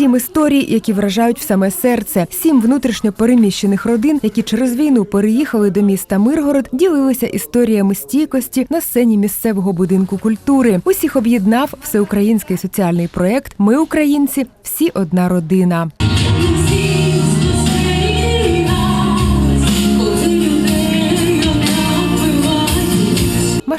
Сім історій, які вражають в саме серце. Сім внутрішньо переміщених родин, які через війну переїхали до міста Миргород, ділилися історіями стійкості на сцені місцевого будинку культури. Усіх об'єднав всеукраїнський соціальний проект Ми українці, всі одна родина.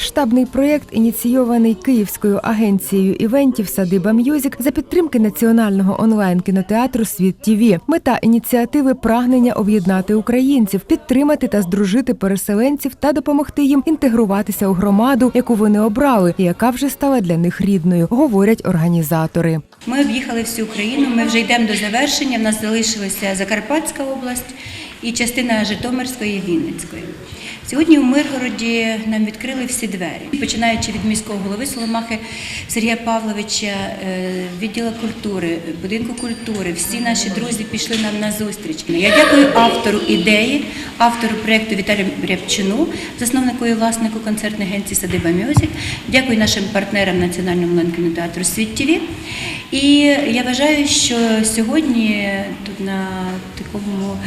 Масштабний проєкт, ініційований Київською агенцією івентів Садиба М'юзік за підтримки національного онлайн кінотеатру Світ ТІВІ. Мета ініціативи прагнення об'єднати українців, підтримати та здружити переселенців та допомогти їм інтегруватися у громаду, яку вони обрали, і яка вже стала для них рідною, говорять організатори. Ми об'їхали всю Україну. Ми вже йдемо до завершення. В нас залишилася Закарпатська область і частина Житомирської і Вінницької. Сьогодні у Миргороді нам відкрили всі двері, починаючи від міського голови Соломахи Сергія Павловича, е, відділу культури, будинку культури. Всі наші друзі пішли нам на зустріч. Я дякую автору ідеї, автору проєкту Віталію Рябчину, засновнику і власнику концертної агенції Садиба Мюзик. Дякую нашим партнерам Національному онлайн-кінотеатру Світ ТВ. І я вважаю, що сьогодні тут на такому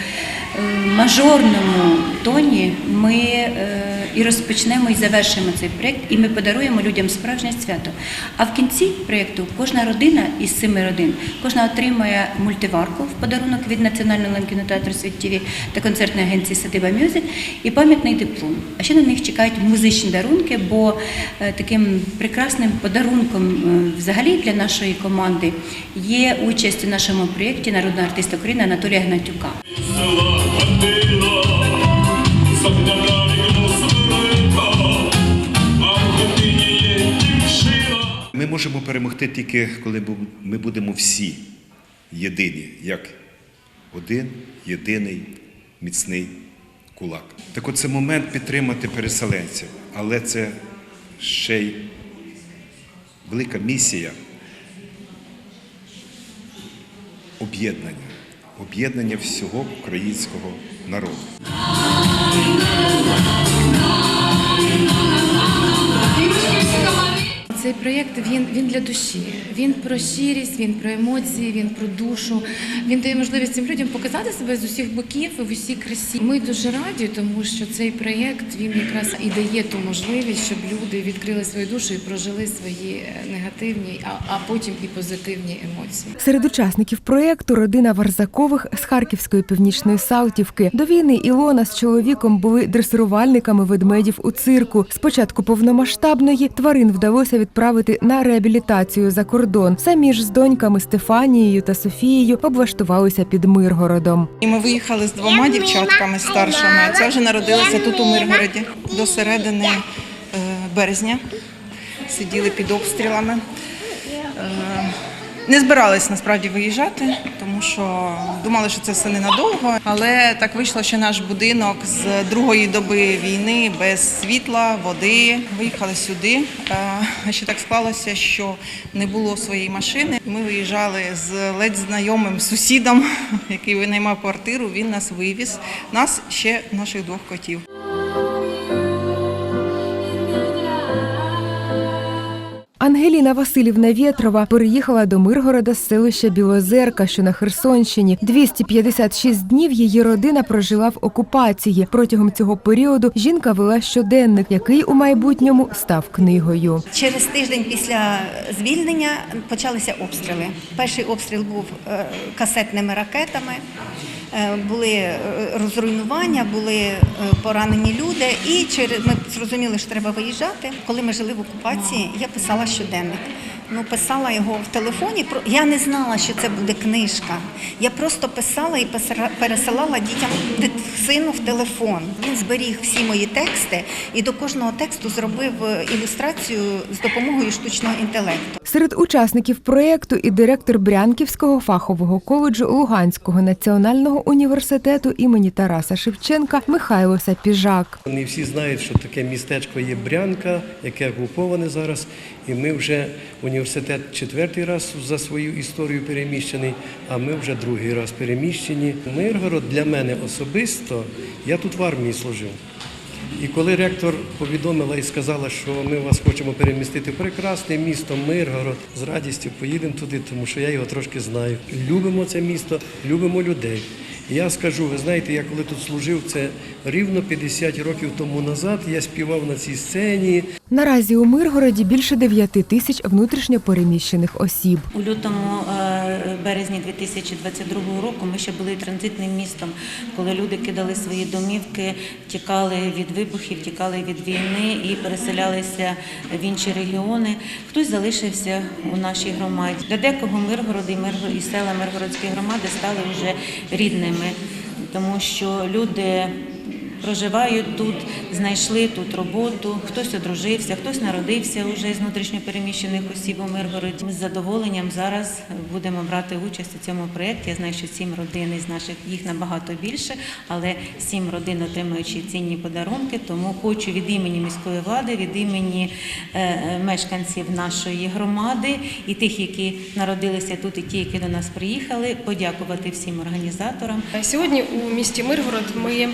е, мажорному тоні ми е, і розпочнемо і завершимо цей проєкт, і ми подаруємо людям справжнє свято. А в кінці проєкту кожна родина із семи родин, кожна отримує мультиварку в подарунок від Національного онлайн-кінотеатру Світ ТВ та концертної агенції Садиба Мюзик і пам'ятний диплом. А ще на них чекають музичні дарунки, бо е, таким прекрасним подарунком е, взагалі для нашої команди є участь у нашому проєкті народного артиста України Анатолія Гнатюка. Ми можемо перемогти тільки, коли ми будемо всі єдині, як один єдиний міцний кулак. Так от це момент підтримати переселенців, але це ще й велика місія об'єднання, об'єднання всього українського народу. Thank you. Цей проєкт він, він для душі. Він про щирість, він про емоції, він про душу. Він дає можливість цим людям показати себе з усіх боків в усій красі. Ми дуже раді, тому що цей проєкт він якраз і дає ту можливість, щоб люди відкрили свою душу і прожили свої негативні, а, а потім і позитивні емоції. Серед учасників проєкту родина Варзакових з Харківської північної Салтівки. До війни Ілона з чоловіком були дресирувальниками ведмедів у цирку. Спочатку повномасштабної тварин вдалося відправити на реабілітацію за кордон. Самі ж з доньками Стефанією та Софією облаштувалися під Миргородом. І ми виїхали з двома дівчатками старшими. Це вже народилася тут у Миргороді до середини е, березня. Сиділи під обстрілами. Е, Не збирались насправді виїжджати, тому що думали, що це все ненадовго. Але так вийшло, що наш будинок з другої доби війни без світла, води виїхали сюди. Е, А ще так склалося, що не було своєї машини. Ми виїжджали з ледь знайомим сусідом, який винаймав квартиру. Він нас вивіз. Нас ще наших двох котів. Ангеліна Васильівна Вєтрова переїхала до Миргорода з селища Білозерка, що на Херсонщині. 256 днів її родина прожила в окупації. Протягом цього періоду жінка вела щоденник, який у майбутньому став книгою. Через тиждень після звільнення почалися обстріли. Перший обстріл був е, касетними ракетами, е, були е, розруйнування, були поранені люди. І через ми зрозуміли, що треба виїжджати. Коли ми жили в окупації, я писала щоденник. Ну, писала його в телефоні. Я не знала, що це буде книжка. Я просто писала і пересилала дітям сину в телефон. Він зберіг всі мої тексти і до кожного тексту зробив е, ілюстрацію з допомогою штучного інтелекту. Серед учасників проєкту і директор Брянківського фахового коледжу Луганського національного університету імені Тараса Шевченка Михайло Сапіжак. Не всі знають, що таке містечко є Брянка, яке окуповане зараз. І ми вже університет четвертий раз за свою історію переміщений, а ми вже другий раз переміщені. Миргород для мене особисто, я тут в армії служив. І коли ректор повідомила і сказала, що ми вас хочемо перемістити в прекрасне місто Миргород, з радістю поїдемо туди, тому що я його трошки знаю. Любимо це місто, любимо людей. І я скажу, ви знаєте, я коли тут служив, це рівно 50 років тому назад. Я співав на цій сцені. Наразі у Миргороді більше 9 тисяч внутрішньо переміщених осіб. У лютому е, березні 2022 року ми ще були транзитним містом, коли люди кидали свої домівки, тікали від вибухів, тікали від війни і переселялися в інші регіони. Хтось залишився у нашій громаді. Для декого Миргород і Миргород і села Миргородської громади стали вже рідними, тому що люди проживають тут, знайшли тут роботу, хтось одружився, хтось народився вже з внутрішньопереміщених осіб у Миргороді. Ми з задоволенням зараз будемо брати участь у цьому проєкті. Я знаю, що сім родин із наших їх набагато більше, але сім родин отримуючи цінні подарунки. Тому хочу від імені міської влади, від імені е, мешканців нашої громади і тих, які народилися тут, і ті, які до нас приїхали, подякувати всім організаторам. Сьогодні у місті Миргород ми е,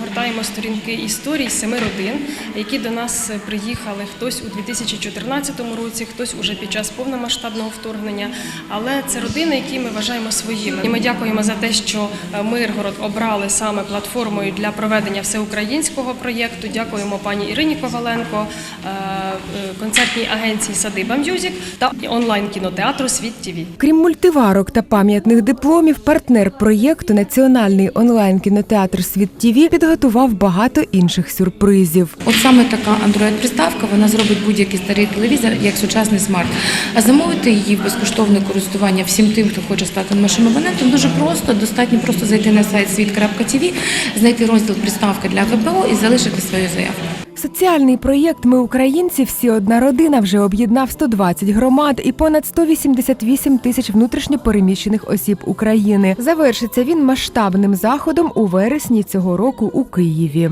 перегортаємо сторінки історій семи родин, які до нас приїхали хтось у 2014 році, хтось уже під час повномасштабного вторгнення. Але це родини, які ми вважаємо своїми. І ми дякуємо за те, що е, Миргород обрали саме платформою для проведення всеукраїнського проєкту. Дякуємо пані Ірині Коваленко, е, е, концертній агенції Садиба М'юзік та онлайн кінотеатру Світ ТІВІ. Крім мультиварок та пам'ятних дипломів, партнер проєкту Національний онлайн кінотеатр Світ ТІВІ підготував багато інших сюрпризів. От саме така Android-приставка вона зробить будь-який старий телевізор як сучасний смарт. А замовити її в безкоштовне користування всім тим, хто хоче стати нашим абонентом, дуже просто. Достатньо просто зайти на сайт світ.тв, знайти розділ приставка для ВПО і залишити свою заявку. Соціальний проєкт Ми українці всі одна родина вже об'єднав 120 громад і понад 188 тисяч внутрішньопереміщених осіб України. Завершиться він масштабним заходом у вересні цього року у Києві.